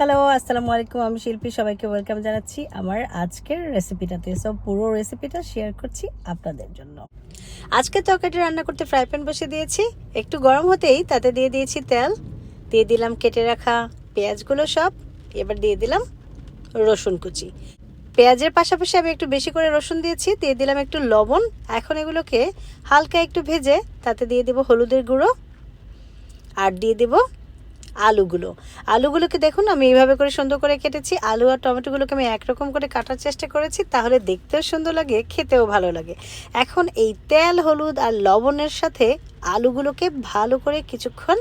Hello আসসালামু আলাইকুম। আমি শিল্পী, সবাইকে ওয়েলকাম জানাচ্ছি আমার আজকের রেসিপিটাতে সব পুরো রেসিপিটা শেয়ার করছি আপনাদের জন্য। আজকে তরকারিটা রান্না করতে ফ্রাই প্যান বসে দিয়েছি। একটু গরম হতেই তাতে দিয়ে দিয়েছি তেল। দিয়ে দিলাম কেটে রাখা পেঁয়াজগুলো সব। এবার দিয়ে দিলাম রসুন কুচি। পেঁয়াজের পাশাপাশি আমি একটু বেশি করে রসুন দিয়েছি। দিয়ে দিলাম একটু লবণ। এখন এগুলোকে হালকা একটু ভেজে তাতে দিয়ে দেবো হলুদের গুঁড়ো। আর দিয়ে দেবো আলুগুলো। আলুগুলোকে দেখুন, আমি এইভাবে করে সুন্দর করে কেটেছি। আলু আর টমেটোগুলোকে আমি একরকম করে কাটার চেষ্টা করেছি, তাহলে দেখতেও সুন্দর লাগে, খেতেও ভালো লাগে। এখন এই তেল, হলুদ আর লবণের সাথে আলুগুলোকে ভালো করে কিছুক্ষণ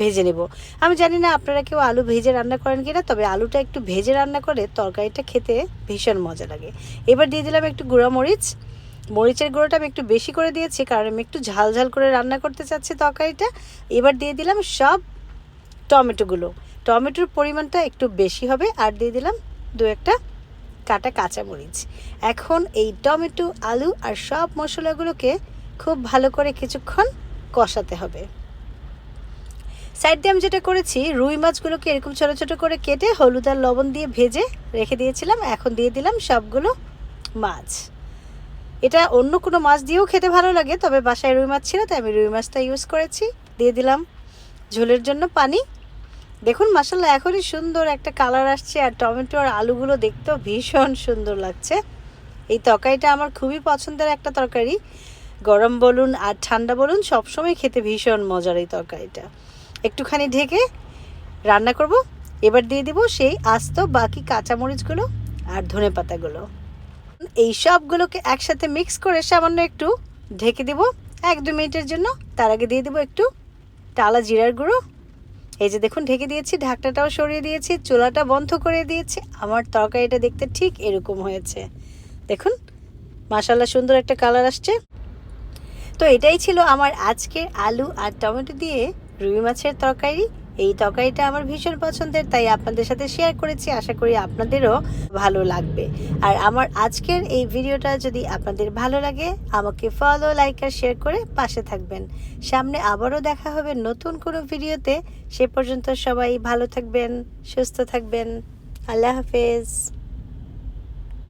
ভেজে নেব। আমি জানি না আপনারা কেউ আলু ভেজে রান্না করেন কিনা, তবে আলুটা একটু ভেজে রান্না করে তরকারিটা খেতে ভীষণ মজা লাগে। এবার দিয়ে দিলাম একটু গুঁড়া মরিচ। মরিচের গুঁড়োটা আমি একটু বেশি করে দিয়েছি, কারণ আমি একটু ঝাল ঝাল করে রান্না করতে চাচ্ছি তরকারিটা। এবার দিয়ে দিলাম সব টমেটোগুলো। টমেটোর পরিমাণটা একটু বেশি হবে, আর দিয়ে দিলাম দু একটা কাটা কাঁচামরিচ। এখন এই টমেটো, আলু আর সব মশলাগুলোকে খুব ভালো করে কিছুক্ষণ কষাতে হবে। সাইড দিয়ে আমি যেটা করেছি, রুই মাছগুলোকে এরকম ছোটো ছোটো করে কেটে হলুদ আর লবণ দিয়ে ভেজে রেখে দিয়েছিলাম। এখন দিয়ে দিলাম সবগুলো মাছ। এটা অন্য কোনো মাছ দিয়েও খেতে ভালো লাগে, তবে বাসায় রুই মাছ ছিল, তাই আমি রুই মাছটা ইউজ করেছি। দিয়ে দিলাম ঝোলের জন্য পানি দেখুন মাসাল্লাহ এখনই সুন্দর একটা কালার আসছে আর টমেটো আর আলুগুলো দেখতেও ভীষণ সুন্দর লাগছে। এই তরকারিটা আমার খুবই পছন্দের একটা তরকারি। গরম বলুন আর ঠান্ডা বলুন, সবসময় খেতে ভীষণ মজার এই তরকারিটা। একটুখানি ঢেকে রান্না করব। এবার দিয়ে দিব সেই আস্ত বাকি কাঁচামরিচগুলো আর ধনে পাতাগুলো। এই সবগুলোকে একসাথে মিক্স করে সামান্য একটু ঢেকে দিব। এক দু মিনিটের জন্য। তার আগে দিয়ে দিব একটু টালা জিরার গুঁড়ো। এই যে দেখুন, ঢেকে দিয়েছি ঢাকটাটাও সরিয়ে দিয়েছি, চুলাটা বন্ধ করে দিয়েছি। আমার তরকারিটা দেখতে ঠিক এরকম হয়েছে। দেখুন মাসাল্লা সুন্দর একটা কালার আসছে। তো এটাই ছিল আমার আজকের আলু আর টমেটো দিয়ে রুই মাছের তরকারি। এই তরকারিটা আমার ভীষণ পছন্দের, তাই আপনাদের সাথে শেয়ার করেছি, আশা করি আপনাদেরও ভালো লাগবে। আর আমার আজকের এই ভিডিওটা যদি আপনাদের ভালো লাগে, আমাকে ফলো লাইক আর শেয়ার করে পাশে থাকবেন। সামনে আবারও দেখা হবে নতুন কোনো ভিডিওতে। সে পর্যন্ত সবাই ভালো থাকবেন, সুস্থ থাকবেন। আল্লাহ হাফেজ।